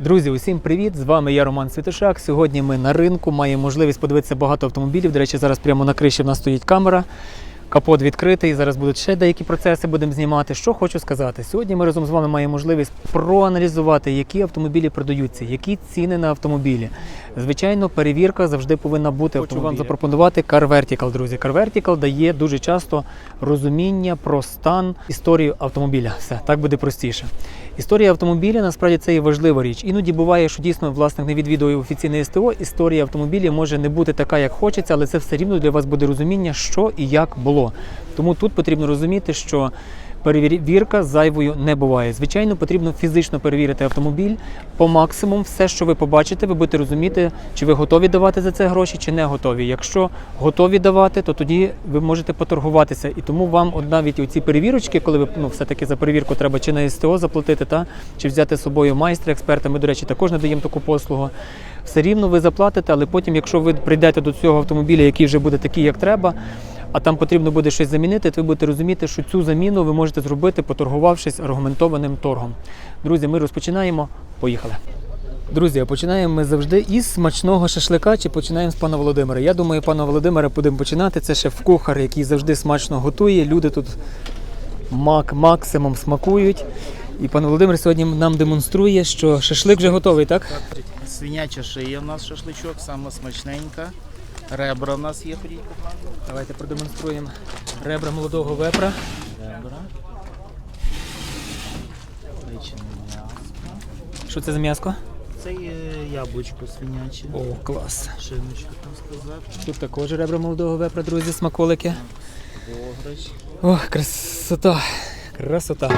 Друзі, усім привіт! З вами я Роман Святошак. Сьогодні ми на ринку маємо можливість подивитися багато автомобілів. До речі, зараз прямо на криші в нас стоїть камера. Капот відкритий. Зараз будуть ще деякі процеси будемо знімати. Що хочу сказати. Сьогодні ми разом з вами маємо можливість проаналізувати, які автомобілі продаються, які ціни на автомобілі. Звичайно, перевірка завжди повинна бути. Хочу вам запропонувати Car Vertical, друзі. Car Vertical дає дуже часто розуміння про стан історію автомобіля. Все так буде простіше. Історія автомобіля насправді це є важлива річ. Іноді буває, що дійсно власник не відвідує офіційне СТО. Історія автомобіля може не бути така, як хочеться, але це все рівно для вас буде розуміння, що і як було. Тому тут потрібно розуміти, що перевірка зайвою не буває. Звичайно, потрібно фізично перевірити автомобіль по максимуму. Все, що ви побачите, ви будете розуміти, чи ви готові давати за це гроші, чи не готові. Якщо готові давати, то тоді ви можете поторгуватися. І тому вам от навіть оці перевірочки, коли ви ну, все-таки за перевірку треба чи на СТО заплатити, та чи взяти з собою майстра, експерта. Ми, до речі, також надаємо таку послугу. Все рівно ви заплатите, але потім, якщо ви прийдете до цього автомобіля, який вже буде такий, як треба, а там потрібно буде щось замінити, то ви будете розуміти, що цю заміну ви можете зробити, поторгувавшись аргументованим торгом. Друзі, ми розпочинаємо. Поїхали. Друзі, починаємо ми завжди із смачного шашлика чи починаємо з пана Володимира. Я думаю, пана Володимира будемо починати. Це шеф-кухар, який завжди смачно готує. Люди тут мак максимум смакують. І пан Володимир сьогодні нам демонструє, що шашлик вже готовий, так? Свиняча шия у нас шашличок, саме смачненька. Ребра у нас є, ходіть. Давайте продемонструємо ребра молодого вепра. Ребра. Печене м'ясо. Що це за м'яско? Це є яблучко свиняче. О, клас. Шиночка, там сказати. Тут також ребра молодого вепра, друзі, смаколики. Бограч Ох, красота. Красота.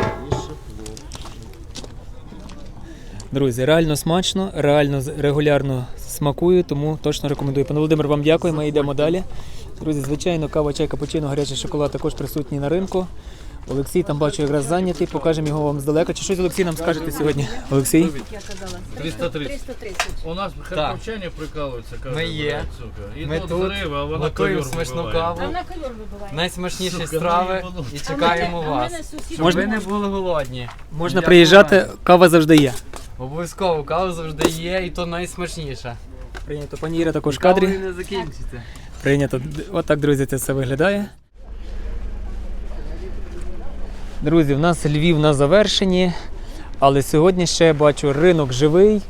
Друзі, реально смачно, реально регулярно смакую, тому точно рекомендую. Пане Володимир, вам дякую. Ми йдемо далі. Друзі, звичайно, кава, чай, капучино, гарячий шоколад також присутній на ринку. Олексій там бачу якраз зайнятий, покажемо його вам здалека. Чи щось Олексій нам скажете сьогодні? Олексій? 330. 330. У нас харківчані прикалуються, кажуть, ми є. блядь, сука. І Ми тут тут зриви, а вона готуємо ковер смачну каву, А на ковер вибиває. найсмачніші Сука, страви ну, і чекаємо вас. Щоб ви не були голодні. Можна Я приїжджати, кава завжди є. Обов'язково кава завжди є, і то найсмачніша. Прийнято. Пані Іра також в Кавою кадрі. не закінчиться. Прийнято. Отак, друзі, це все виглядає. Друзі, в нас Львів на завершенні, але сьогодні ще бачу ринок живий,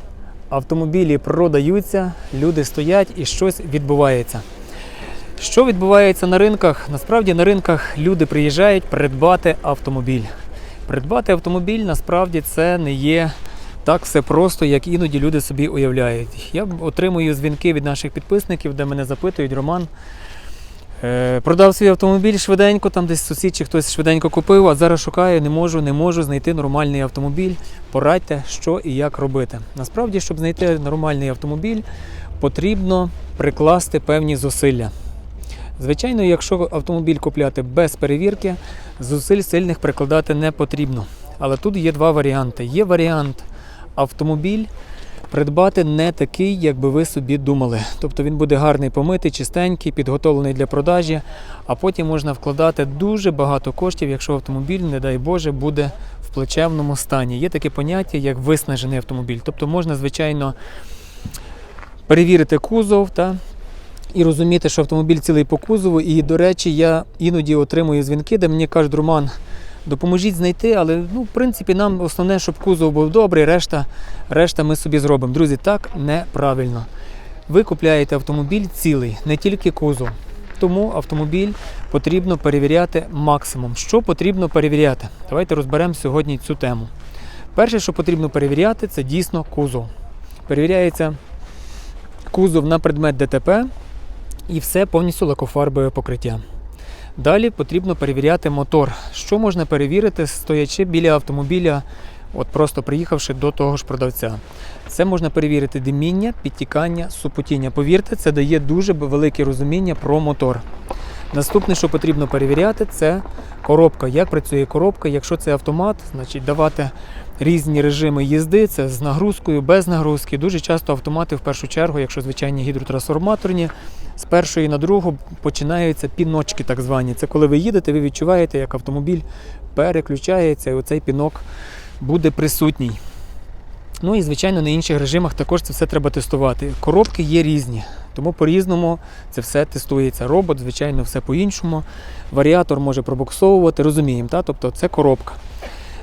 автомобілі продаються, люди стоять і щось відбувається. Що відбувається на ринках? Насправді на ринках люди приїжджають придбати автомобіль. Придбати автомобіль насправді це не є так все просто, як іноді люди собі уявляють. Я отримую дзвінки від наших підписників, де мене запитують, Роман. е, Продав свій автомобіль швиденько, там десь сусід чи хтось швиденько купив, а зараз шукаю, не можу, не можу знайти нормальний автомобіль. Порадьте, що і як робити. Насправді, щоб знайти нормальний автомобіль, потрібно прикласти певні зусилля. Звичайно, якщо автомобіль купляти без перевірки, зусиль сильних прикладати не потрібно. Але тут є два варіанти. Є варіант автомобіль придбати не такий, як би ви собі думали. Тобто він буде гарний, помитий, чистенький, підготовлений для продажі, а потім можна вкладати дуже багато коштів, якщо автомобіль, не дай Боже, буде в плачевному стані. Є таке поняття, як виснажений автомобіль. Тобто можна, звичайно, перевірити кузов та і розуміти, що автомобіль цілий по кузову. І, до речі, я іноді отримую дзвінки, де мені кажуть, Роман, допоможіть знайти, але ну, в принципі нам основне, щоб кузов був добрий, решта, решта ми собі зробимо. Друзі, так неправильно. Ви купляєте автомобіль цілий, не тільки кузов. Тому автомобіль потрібно перевіряти максимум. Що потрібно перевіряти? Давайте розберемо сьогодні цю тему. Перше, що потрібно перевіряти, це дійсно кузов. Перевіряється кузов на предмет ДТП і все повністю лакофарбове покриття. Далі потрібно перевіряти мотор. Що можна перевірити, стоячи біля автомобіля, от просто приїхавши до того ж продавця. Це можна перевірити диміння, підтікання, супотіння. Повірте, це дає дуже велике розуміння про мотор. Наступне, що потрібно перевіряти, це коробка. Як працює коробка? Якщо це автомат, значить давати різні режими їзди, це з нагрузкою, без нагрузки. Дуже часто автомати в першу чергу, якщо звичайні гідротрансформаторні, з першої на другу починаються піночки, так звані. Це коли ви їдете, ви відчуваєте, як автомобіль переключається, і оцей пінок буде присутній. Ну і, звичайно, на інших режимах також це все треба тестувати. Коробки є різні, тому по-різному це все тестується. Робот, звичайно, все по-іншому. Варіатор може пробуксовувати, розуміємо, та? тобто це коробка.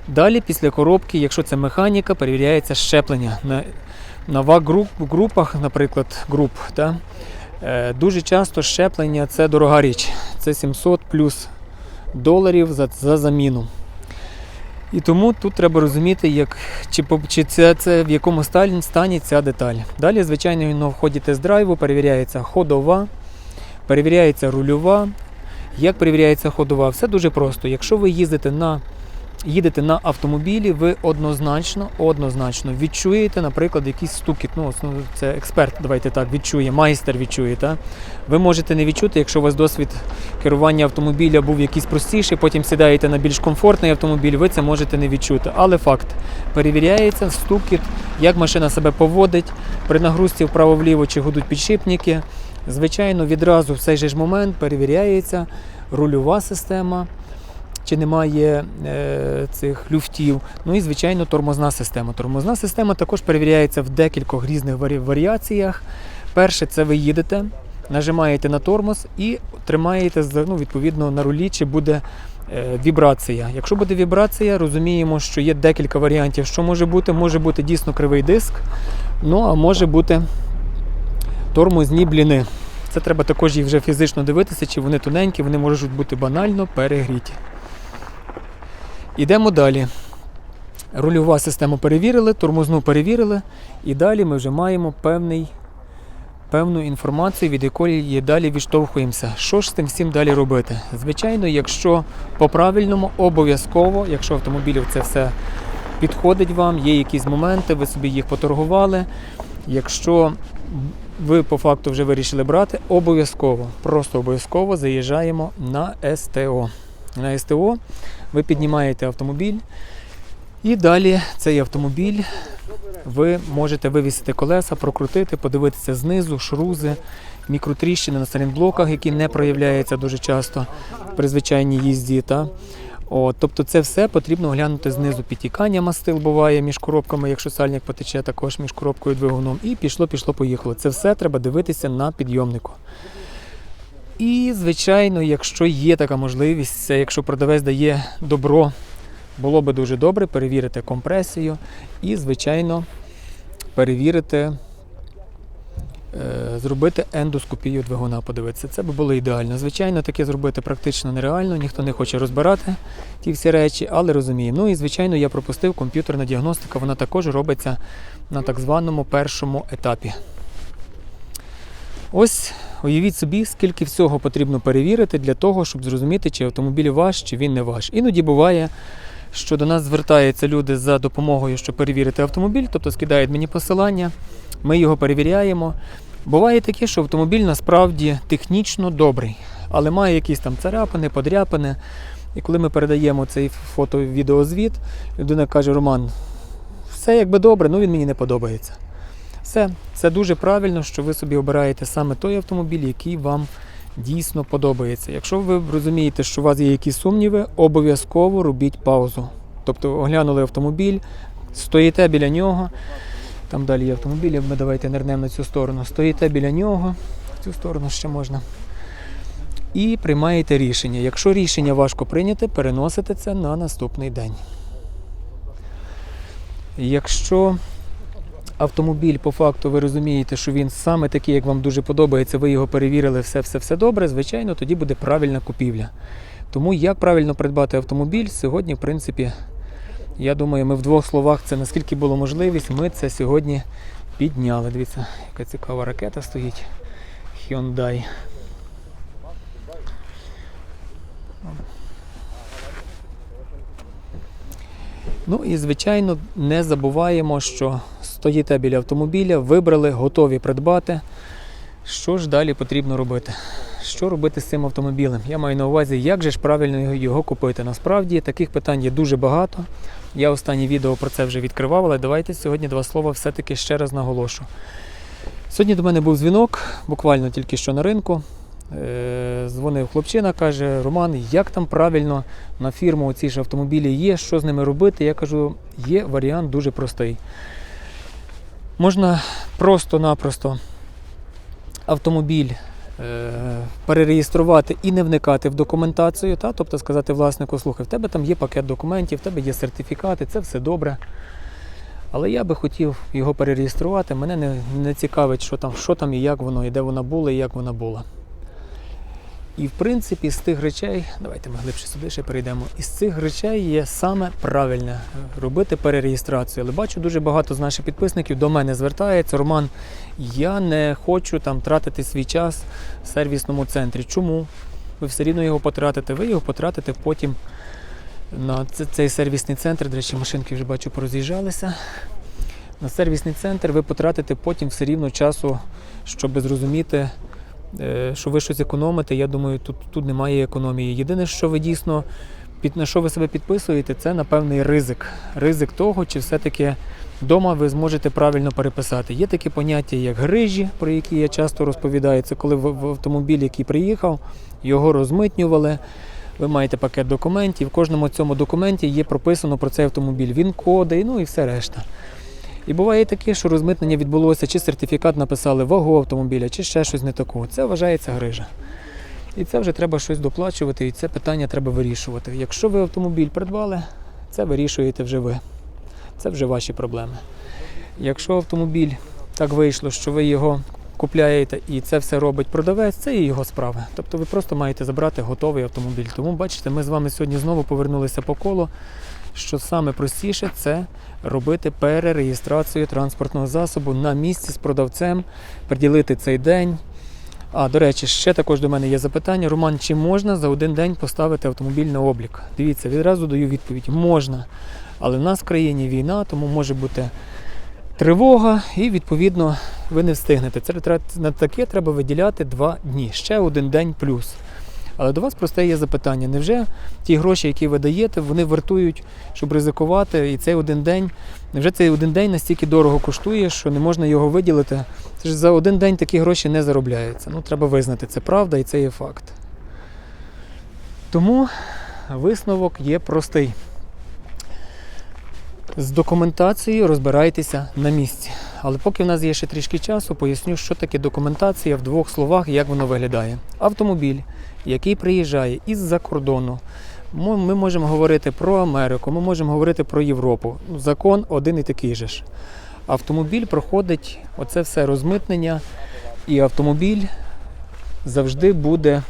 Далі, після коробки, якщо це механіка, перевіряється щеплення. На, на ВАК-групах, наприклад, груп, та? Е, дуже часто щеплення це дорога річ. Це 700 плюс доларів за, за заміну. І тому тут треба розуміти, як, чи, чи це, це в якому стані, стані ця деталь. Далі, звичайно, на вході тест-драйву перевіряється ходова, перевіряється рульова. Як перевіряється ходова? Все дуже просто. Якщо ви їздите на, їдете на автомобілі, ви однозначно, однозначно відчуєте, наприклад, якийсь стукіт. Ну, це експерт, давайте так, відчує, майстер відчує. Та? Ви можете не відчути, якщо у вас досвід керування автомобіля був якийсь простіший, потім сідаєте на більш комфортний автомобіль, ви це можете не відчути. Але факт перевіряється стукіт, як машина себе поводить при нагрузці вправо-вліво чи гудуть підшипники. Звичайно, відразу в цей же ж момент перевіряється рульова система. Чи немає е, цих люфтів. Ну і, звичайно, тормозна система. Тормозна система також перевіряється в декількох різних варі- варіаціях. Перше, це ви їдете, нажимаєте на тормоз і тримаєте ну, відповідно на рулі, чи буде е, вібрація. Якщо буде вібрація, розуміємо, що є декілька варіантів, що може бути. Може бути дійсно кривий диск, ну а може бути тормозні бліни. Це треба також їх вже фізично дивитися, чи вони тоненькі, вони можуть бути банально перегріті. Ідемо далі. Рульова систему перевірили, тормозну перевірили, і далі ми вже маємо певний, певну інформацію, від якої далі відштовхуємося. Що ж з тим всім далі робити? Звичайно, якщо по-правильному, обов'язково, якщо автомобілів це все підходить вам, є якісь моменти, ви собі їх поторгували. Якщо ви по факту вже вирішили брати, обов'язково, просто обов'язково заїжджаємо на СТО. На СТО ви піднімаєте автомобіль, і далі цей автомобіль ви можете вивісити колеса, прокрутити, подивитися знизу, шрузи, мікротріщини на салінблоках, які не проявляються дуже часто при звичайній їзді. Та? От, тобто це все потрібно оглянути знизу. Підтікання мастил буває між коробками, якщо сальник потече також між коробкою і двигуном. І пішло, пішло, поїхало. Це все треба дивитися на підйомнику. І, звичайно, якщо є така можливість, якщо продавець дає добро, було би дуже добре перевірити компресію і, звичайно, перевірити, е, зробити ендоскопію двигуна, подивитися. Це би було ідеально. Звичайно, таке зробити практично нереально, ніхто не хоче розбирати ті всі речі, але розуміємо. Ну і, звичайно, я пропустив комп'ютерна діагностика, вона також робиться на так званому першому етапі. Ось уявіть собі, скільки всього потрібно перевірити для того, щоб зрозуміти, чи автомобіль ваш, чи він не ваш. Іноді буває, що до нас звертаються люди за допомогою, щоб перевірити автомобіль, тобто скидають мені посилання, ми його перевіряємо. Буває таке, що автомобіль насправді технічно добрий, але має якісь там царапини, подряпини. І коли ми передаємо цей фото-відеозвіт, людина каже: Роман, все якби добре, ну він мені не подобається. Все, це дуже правильно, що ви собі обираєте саме той автомобіль, який вам дійсно подобається. Якщо ви розумієте, що у вас є якісь сумніви, обов'язково робіть паузу. Тобто оглянули автомобіль, стоїте біля нього. Там далі є автомобілі, ми давайте нернемо на цю сторону. Стоїте біля нього, в цю сторону ще можна. І приймаєте рішення. Якщо рішення важко прийняти, переносите це на наступний день. Якщо автомобіль по факту ви розумієте, що він саме такий, як вам дуже подобається, ви його перевірили, все, все, все добре, звичайно, тоді буде правильна купівля. Тому як правильно придбати автомобіль, сьогодні, в принципі, я думаю, ми в двох словах це наскільки було можливість, ми це сьогодні підняли. Дивіться, яка цікава ракета стоїть. Hyundai. Ну і звичайно, не забуваємо, що стоїте біля автомобіля, вибрали, готові придбати. Що ж далі потрібно робити? Що робити з цим автомобілем? Я маю на увазі, як же ж правильно його- купити. Насправді таких питань є дуже багато. Я останнє відео про це вже відкривав, але давайте сьогодні два слова все-таки ще раз наголошу. Сьогодні до мене був дзвінок, буквально тільки що на ринку. Е, Дзвонив хлопчина, каже: Роман, як там правильно на фірму ці ж автомобілі є, що з ними робити? Я кажу, є варіант дуже простий. Можна просто-напросто автомобіль е, перереєструвати і не вникати в документацію, та? тобто сказати власнику, слухай, в тебе там є пакет документів, в тебе є сертифікати, це все добре. Але я би хотів його перереєструвати. Мене не, не цікавить, що там, що там і як воно, і де вона була, і як вона була. І в принципі, з тих речей, давайте ми глибше сюди ще перейдемо. Із цих речей є саме правильне робити перереєстрацію. Але бачу, дуже багато з наших підписників до мене звертається. Роман, я не хочу там тратити свій час в сервісному центрі. Чому? Ви все рівно його потратите. Ви його потратите потім на цей сервісний центр. До речі, машинки вже бачу пороз'їжджалися. На сервісний центр ви потратите потім все рівно часу, щоб зрозуміти, що ви щось економите. Я думаю, тут, тут немає економії. Єдине, що ви дійсно під на що ви себе підписуєте, це напевний ризик. Ризик того, чи все-таки вдома ви зможете правильно переписати. Є такі поняття, як грижі, про які я часто розповідаю. Це коли в автомобіль, який приїхав, його розмитнювали. Ви маєте пакет документів. В кожному цьому документі є прописано про цей автомобіль. Він коди, ну і все решта. І буває таке, що розмитнення відбулося, чи сертифікат написали вагу автомобіля, чи ще щось не такого. Це вважається грижа. І це вже треба щось доплачувати, і це питання треба вирішувати. Якщо ви автомобіль придбали, це вирішуєте вже ви. Це вже ваші проблеми. Якщо автомобіль так вийшло, що ви його купляєте і це все робить продавець, це і його справа. Тобто ви просто маєте забрати готовий автомобіль. Тому бачите, ми з вами сьогодні знову повернулися по колу. Що саме простіше це робити перереєстрацію транспортного засобу на місці з продавцем, приділити цей день. А, до речі, ще також до мене є запитання. Роман, чи можна за один день поставити автомобіль на облік? Дивіться, відразу даю відповідь: можна. Але в нас в країні війна, тому може бути тривога, і відповідно ви не встигнете. Це на таке треба виділяти два дні, ще один день плюс. Але до вас просте є запитання: невже ті гроші, які ви даєте, вони вартують, щоб ризикувати, і цей один день, невже цей один день настільки дорого коштує, що не можна його виділити? Це ж за один день такі гроші не заробляються. Ну, треба визнати, це правда і це є факт. Тому висновок є простий. З документацією розбирайтеся на місці. Але поки в нас є ще трішки часу, поясню, що таке документація в двох словах, як воно виглядає. Автомобіль, який приїжджає із-за кордону. Ми можемо говорити про Америку, ми можемо говорити про Європу. Ну, Закон один і такий же ж. Автомобіль проходить оце все розмитнення, і автомобіль завжди буде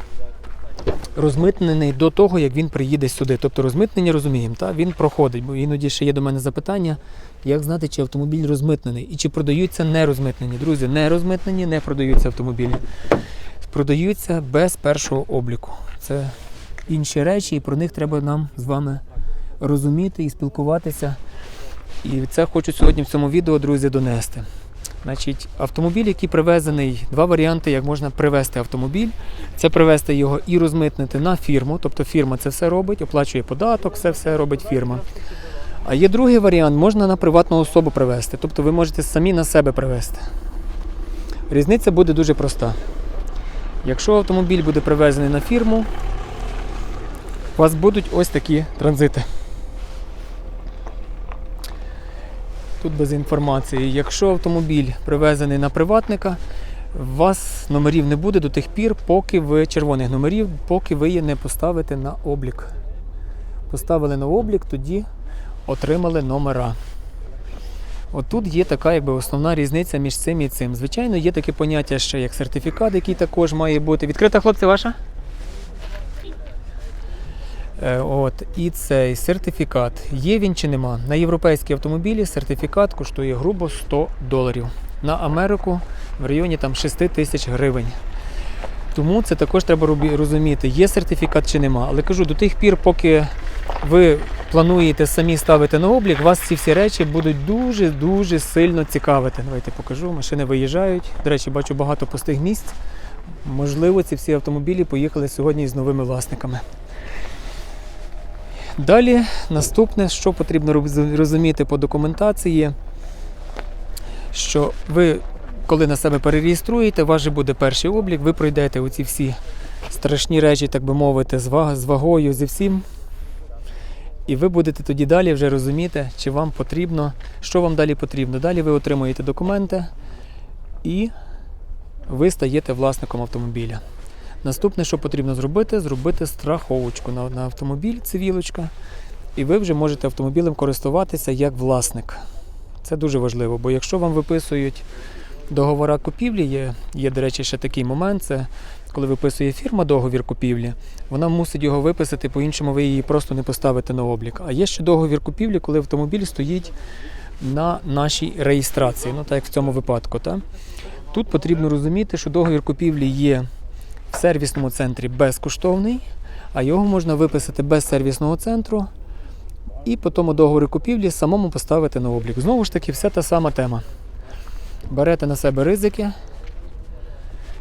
розмитнений до того, як він приїде сюди. Тобто розмитнення розуміємо, та? він проходить, бо іноді ще є до мене запитання, як знати, чи автомобіль розмитнений і чи продаються нерозмитнені. Друзі, не розмитнені, не продаються автомобілі. Продаються без першого обліку. Це інші речі, і про них треба нам з вами розуміти і спілкуватися. І це хочу сьогодні в цьому відео, друзі, донести. Значить, автомобіль, який привезений, два варіанти, як можна привезти автомобіль. Це привезти його і розмитнити на фірму, тобто фірма це все робить, оплачує податок, все все робить фірма. А є другий варіант, можна на приватну особу привезти, тобто ви можете самі на себе привезти. Різниця буде дуже проста. Якщо автомобіль буде привезений на фірму, у вас будуть ось такі транзити. Тут без інформації. Якщо автомобіль привезений на приватника, у вас номерів не буде до тих пір, поки ви червоних номерів, поки ви її не поставите на облік. Поставили на облік, тоді отримали номера. Отут є така якби основна різниця між цим і цим. Звичайно, є таке поняття ще як сертифікат, який також має бути. Відкрита хлопці ваша? Е, От, і цей сертифікат. Є він чи нема? На європейські автомобілі сертифікат коштує грубо 100 доларів. На Америку в районі там 6 тисяч гривень. Тому це також треба розуміти, є сертифікат чи нема. Але кажу, до тих пір, поки ви плануєте самі ставити на облік, вас ці всі речі будуть дуже-дуже сильно цікавити. Давайте покажу, машини виїжджають. До речі, бачу багато пустих місць. Можливо, ці всі автомобілі поїхали сьогодні з новими власниками. Далі наступне, що потрібно розуміти по документації, що ви, коли на себе перереєструєте, же буде перший облік, ви пройдете оці всі страшні речі, так би мовити, з вагою, зі всім. І ви будете тоді далі вже розуміти, чи вам потрібно, що вам далі потрібно. Далі ви отримуєте документи і ви стаєте власником автомобіля. Наступне, що потрібно зробити, зробити страховочку на, на автомобіль, цивілочка, і ви вже можете автомобілем користуватися як власник. Це дуже важливо, бо якщо вам виписують договора купівлі, є, є, до речі, ще такий момент, це коли виписує фірма договір купівлі, вона мусить його виписати, по-іншому ви її просто не поставите на облік. А є ще договір купівлі, коли автомобіль стоїть на нашій реєстрації, ну так як в цьому випадку. Та? Тут потрібно розуміти, що договір купівлі є в сервісному центрі безкоштовний, а його можна виписати без сервісного центру і по тому договору купівлі самому поставити на облік. Знову ж таки, все та сама тема. Берете на себе ризики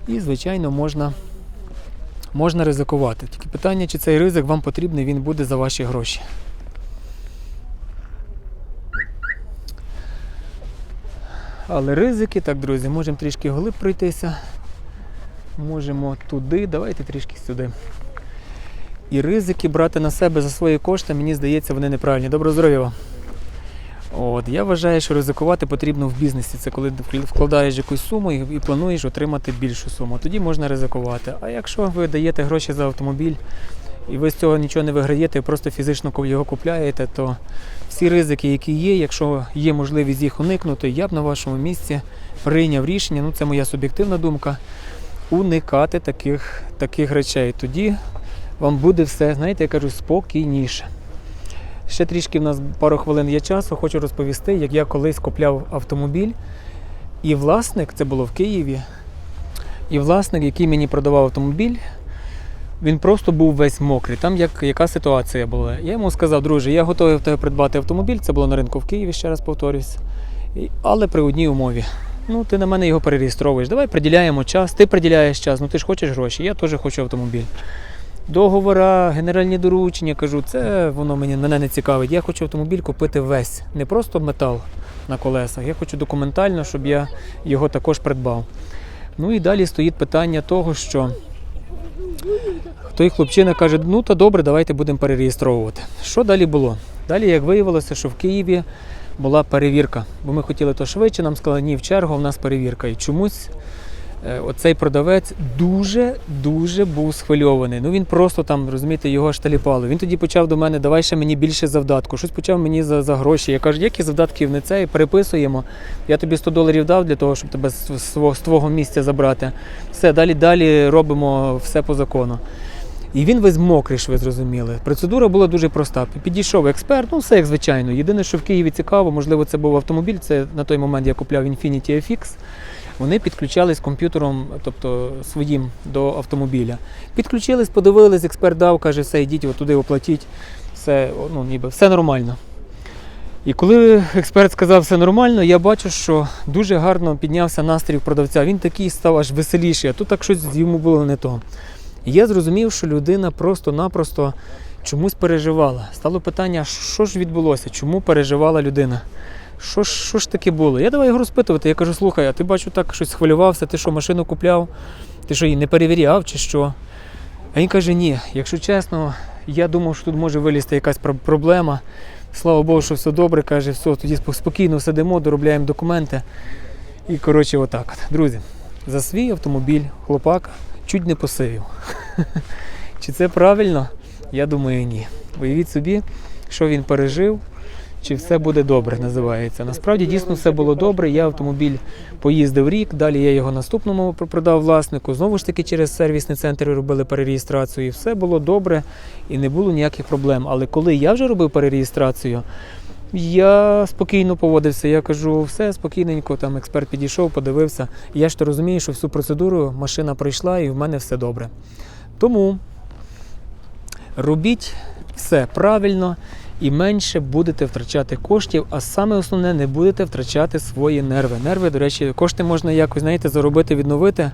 і, звичайно, можна, можна ризикувати. Тільки питання, чи цей ризик вам потрібний, він буде за ваші гроші. Але ризики, так, друзі, можемо трішки глиб пройтися. Можемо туди, давайте трішки сюди. І ризики брати на себе за свої кошти, мені здається, вони неправильні. Доброго здоров'я вам! От, я вважаю, що ризикувати потрібно в бізнесі. Це коли вкл- вкладаєш якусь суму і, і плануєш отримати більшу суму. Тоді можна ризикувати. А якщо ви даєте гроші за автомобіль і ви з цього нічого не виграєте, просто фізично його купляєте, то всі ризики, які є, якщо є можливість їх уникнути, я б на вашому місці прийняв рішення, ну це моя суб'єктивна думка, уникати таких, таких речей. Тоді вам буде все, знаєте, я кажу, спокійніше. Ще трішки в нас пару хвилин є часу. Хочу розповісти, як я колись купляв автомобіль, і власник, це було в Києві, і власник, який мені продавав автомобіль, він просто був весь мокрий. Там як, яка ситуація була. Я йому сказав, друже, я готовий в тебе придбати автомобіль, це було на ринку в Києві, ще раз повторюсь. Але при одній умові. Ну, ти на мене його перереєстровуєш. Давай приділяємо час, ти приділяєш час, ну ти ж хочеш гроші, я теж хочу автомобіль. Договора, генеральні доручення, кажу, це воно мені мене не цікавить. Я хочу автомобіль купити весь, не просто метал на колесах. Я хочу документально, щоб я його також придбав. Ну і далі стоїть питання того, що той хлопчина каже: ну то добре, давайте будемо перереєстровувати. Що далі було? Далі, як виявилося, що в Києві була перевірка, бо ми хотіли то швидше, нам сказали, ні, в чергу в нас перевірка. І чомусь оцей продавець дуже дуже був схвильований. Ну він просто там, розумієте, його шталіпало. Він тоді почав до мене, давай ще мені більше завдатку. Щось почав мені за, за гроші. Я кажу, які завдатки не це, переписуємо. Я тобі 100 доларів дав для того, щоб тебе з, з, з твого місця забрати. Все, далі далі робимо все по закону. І він весь мокрий, що ви зрозуміли. Процедура була дуже проста. Підійшов експерт, ну все як звичайно. Єдине, що в Києві цікаво, можливо, це був автомобіль. Це на той момент я купляв Infiniti FX. Вони підключались комп'ютером, тобто своїм до автомобіля. Підключились, подивились, експерт дав, каже, все, йдіть туди оплатіть, все, ну, ніби, все нормально. І коли експерт сказав все нормально, я бачу, що дуже гарно піднявся настрій продавця. Він такий став аж веселіший, а тут так щось йому було не то. І я зрозумів, що людина просто-напросто чомусь переживала. Стало питання, що ж відбулося, чому переживала людина? Що ж, що ж таке було? Я давай його розпитувати. Я кажу, слухай, а ти бачу так щось хвилювався, ти що машину купляв? Ти що її не перевіряв чи що? А він каже: ні, якщо чесно, я думав, що тут може вилізти якась проблема. Слава Богу, що все добре, каже, все, тоді спокійно сидимо, доробляємо документи. І коротше, отак. от. Друзі, за свій автомобіль хлопак чуть не посивів. Чи це правильно? Я думаю, ні. Уявіть собі, що він пережив, чи все буде добре, називається. Насправді дійсно все було добре. Я автомобіль поїздив рік, далі я його наступному продав власнику. Знову ж таки, через сервісний центр робили перереєстрацію. І все було добре і не було ніяких проблем. Але коли я вже робив перереєстрацію, я спокійно поводився. Я кажу, все спокійненько. Там експерт підійшов, подивився. Я ж то розумію, що всю процедуру машина пройшла і в мене все добре. Тому робіть все правильно і менше будете втрачати коштів, а саме основне не будете втрачати свої нерви. Нерви, до речі, кошти можна якось, знаєте, заробити, відновити.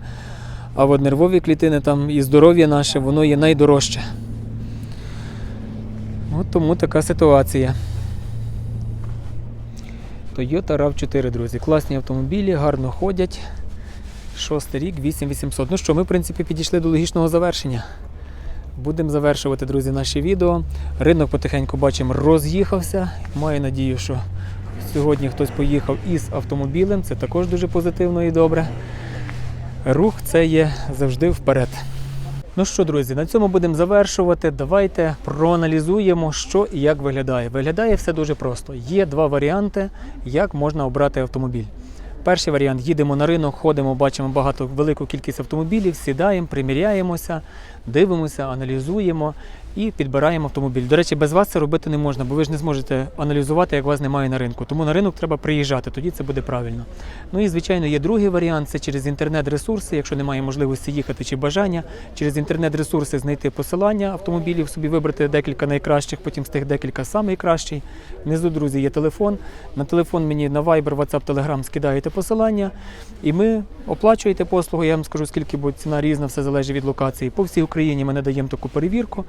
А от нервові клітини там і здоров'я наше, воно є найдорожче. От тому така ситуація. Toyota RAV4, друзі. Класні автомобілі, гарно ходять. Шостий рік, 8800. Ну що, ми, в принципі, підійшли до логічного завершення. Будемо завершувати, друзі, наші відео. Ринок потихеньку бачимо роз'їхався. Маю надію, що сьогодні хтось поїхав із автомобілем. Це також дуже позитивно і добре. Рух це є завжди вперед. Ну що, друзі, на цьому будемо завершувати. Давайте проаналізуємо, що і як виглядає. Виглядає все дуже просто. Є два варіанти, як можна обрати автомобіль. Перший варіант. Їдемо на ринок, ходимо, бачимо багато велику кількість автомобілів, сідаємо, приміряємося, дивимося, аналізуємо і підбираємо автомобіль. До речі, без вас це робити не можна, бо ви ж не зможете аналізувати, як вас немає на ринку. Тому на ринок треба приїжджати, тоді це буде правильно. Ну і звичайно, є другий варіант це через інтернет-ресурси, якщо немає можливості їхати чи бажання, через інтернет-ресурси знайти посилання автомобілів, собі вибрати декілька найкращих, потім з тих декілька найкращий. Внизу, друзі, є телефон. На телефон мені на Viber, WhatsApp, Telegram скидаєте посилання, і ми оплачуєте послугу. Я вам скажу, скільки буде ціна різна, все залежить від локації. По всій Україні ми надаємо таку перевірку.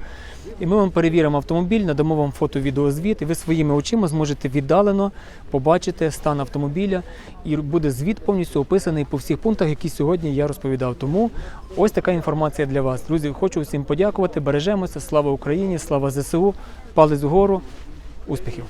І ми вам перевіримо автомобіль, надамо вам фото-відеозвіт, і ви своїми очима зможете віддалено побачити стан автомобіля. І буде звіт повністю описаний по всіх пунктах, які сьогодні я розповідав. Тому ось така інформація для вас. Друзі, хочу всім подякувати. Бережемося. Слава Україні, слава ЗСУ, палець вгору, успіхів!